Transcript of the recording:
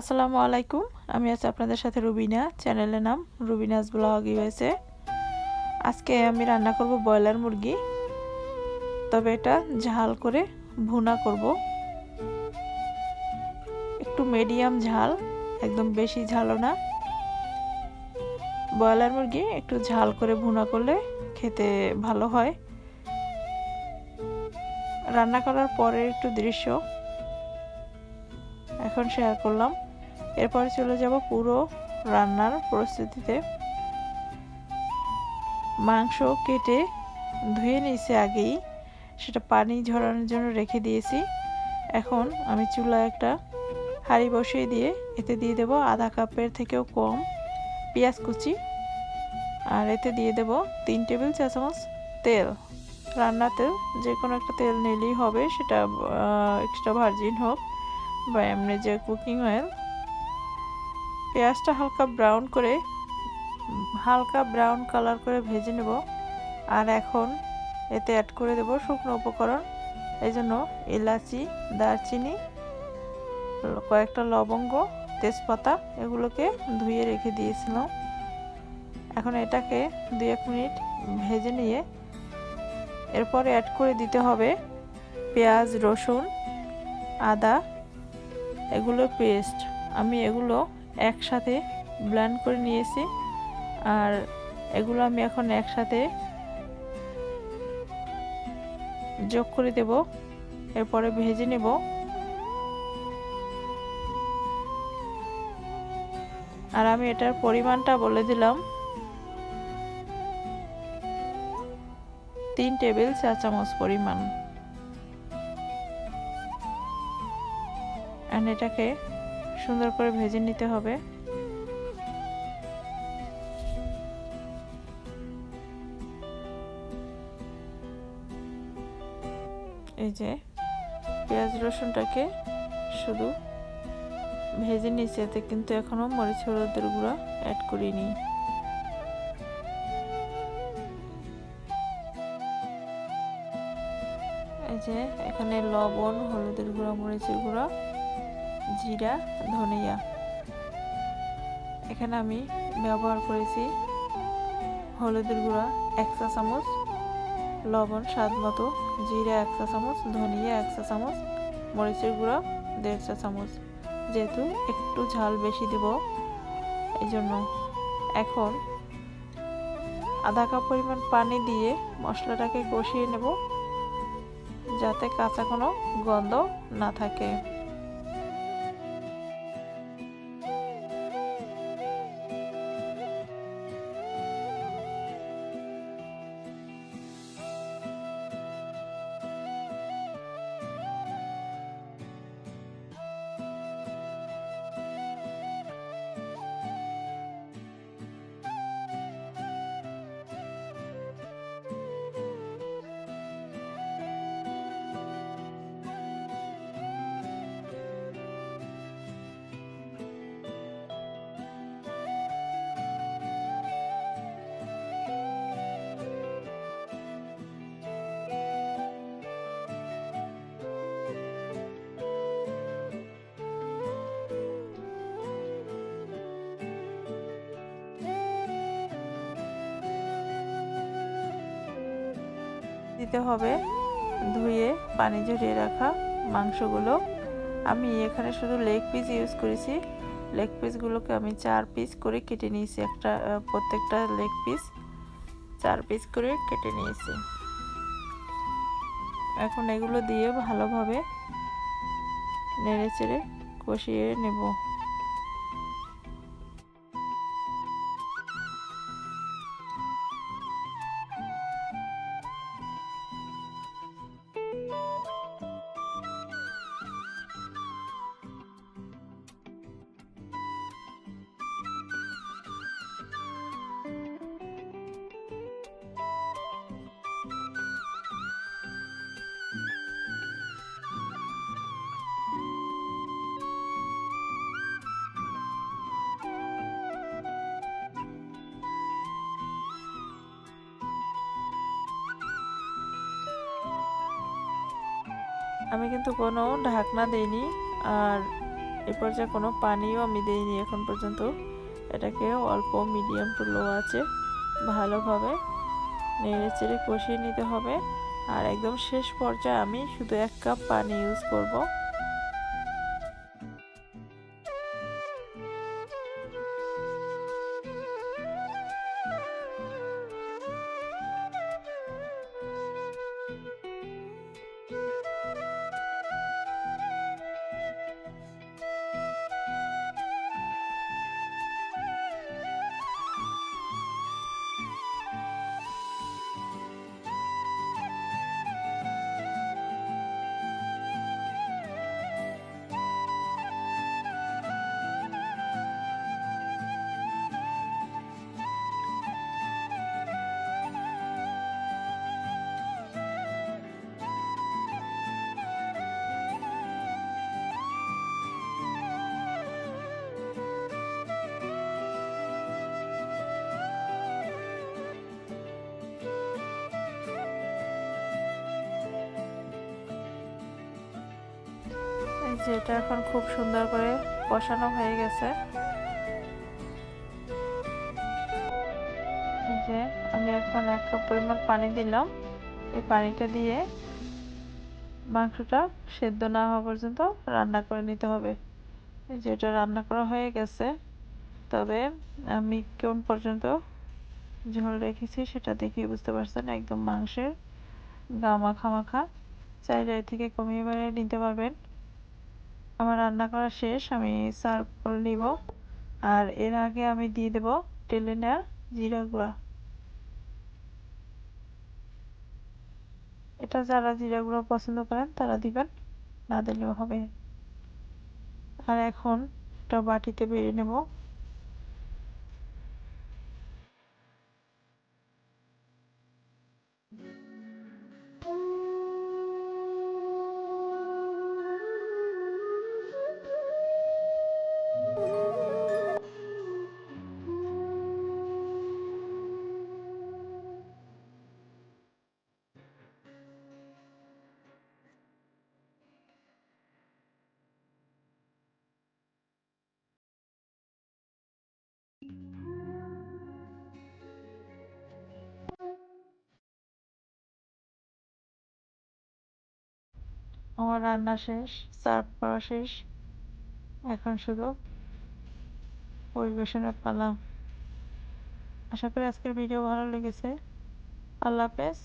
আসসালামু আলাইকুম, আমি আছি আপনাদের সাথে রুবিনা, চ্যানেলের নাম রুবিনাস ব্লগ ইউএসএ আজকে আমি রান্না করব ব্রয়লার মুরগি, তবে এটা ঝাল করে ভুনা করব। একটু মিডিয়াম ঝাল, একদম বেশি ঝালও না। ব্রয়লার মুরগি একটু ঝাল করে ভুনা করলে খেতে ভালো হয়। রান্না করার পরের একটু দৃশ্য এখন শেয়ার করলাম। এরপরে চলে যাব পুরো রান্নার প্রস্তুতিতে। মাংস কেটে ধুয়ে নিয়েছি আগেই। সেটা পানি ঝরানোর জন্য রেখে দিয়েছি। এখন আমি চুলা একটা হাঁড়ি বসিয়ে দিয়ে এতে দিয়ে দেব আধা কাপের থেকেও কম পেঁয়াজ কুচি। আর এতে দিয়ে দেব তিন টেবিল চা চামচ তেল। রান্না তেল যে কোনো একটা তেল নিলেই হবে, সেটা এক্সট্রা ভার্জিন হোক বা এমনি যে কুকিং অয়েল পেঁয়াজটা হালকা ব্রাউন করে, হালকা ব্রাউন কালার করে ভেজে নেব। আর এখন এতে অ্যাড করে দেব শুকনো উপকরণ, এই জন্য এলাচি, দারচিনি, কয়েকটা লবঙ্গ, তেজপাতা এগুলোকে ধুয়ে রেখে দিয়েছিলাম। এখন এটাকে দু এক মিনিট ভেজে নিয়ে এরপরে অ্যাড করে দিতে হবে পেঁয়াজ, রসুন, আদা এগুলোর পেস্ট আমি এগুলো একসাথে ব্লেন্ড করে নিয়েছি। আর এগুলো আমি এখন একসাথে যোগ করে দেব। এরপরে ভেজে নেব। আর আমি এটার পরিমাণটা বলে দিলাম। তিন টেবিল চা চামচ পরিমাণ। আর এটাকে সুন্দর করে ভেজে নিতে হবে। এই যে পেঁয়াজ রসুনটাকে শুধু ভেজে নিয়েছি, এতে কিন্তু এখনও মরিচ, হলুদের গুঁড়া অ্যাড করিনি। এই যে এখানে লবণ, হলুদের গুঁড়া, মরিচের গুঁড়া জিরা, ধনিয়া। এখানে আমি ব্যবহার করেছি হলুদের গুঁড়া এক চা চামচ, লবণ স্বাদ মতো, জিরা এক চা চামচ, ধনিয়া এক চা চামচ, মরিচের গুঁড়া দেড় চা চামচ। যেহেতু একটু ঝাল বেশি দেব এই জন্য এখন আধা কাপ পরিমাণ পানি দিয়ে মশলাটাকে কষিয়ে নেব, যাতে কাঁচা কোনো গন্ধ না থাকে। দিতে হবে। ধুয়ে, পানি ঝরিয়ে রাখা মাংসগুলো। আমি এখানে শুধু লেগ পিস ইউজ করেছি। লেগ পিসগুলোকে আমি চার পিস করে কেটে নিয়েছি। একটা প্রত্যেকটা লেগ পিস চার পিস করে কেটে নিয়েছি। এখন এগুলো দিয়ে ভালোভাবে নেড়ে চেড়ে কষিয়ে নেব। আমি কিন্তু কোনো ঢাকনা দিইনি আর এ পর্যায়ে কোনো পানিও আমি দিইনি এখন পর্যন্ত। এটাকে অল্প মিডিয়াম টু লো আছে, ভালোভাবে নেড়ে চেড়ে কষিয়ে নিতে হবে। আর একদম শেষ পর্যায়ে আমি শুধু এক কাপ পানি ইউজ করব। এই যে এটা এখন খুব সুন্দর করে বসানো হয়ে গেছে। যে আমি এখন এক কাপ পরিমাণ পানি দিলাম। এই পানিটা দিয়ে মাংসটা সেদ্ধ না হওয়া পর্যন্ত রান্না করে নিতে হবে। যেটা রান্না করা হয়ে গেছে। তবে আমি কোন পর্যন্ত ঝোল রেখেছি সেটা দেখে বুঝতে পারছেন, একদম মাংসের গা মাখা। মাখা চাইলে থেকে কমিয়ে বাড়িয়ে নিতে পারবেন। আমার রান্না করা শেষ, আমি সার্ভ করে নিব। আর এর আগে আমি দিয়ে দেব টেলে নেওয়া জিরা গুঁড়া। এটা যারা জিরা গুঁড়া পছন্দ করেন, তারা দিবেন, না দিলেও হবে। আর এখন একটা বাটিতে বেড়ে নেব। আমার রান্না শেষ, সার্ভ করা শেষ। এখন শুধু পরিবেশনের পালা আশা করি আজকের ভিডিও ভালো লেগেছে। আল্লাহ হাফেজ।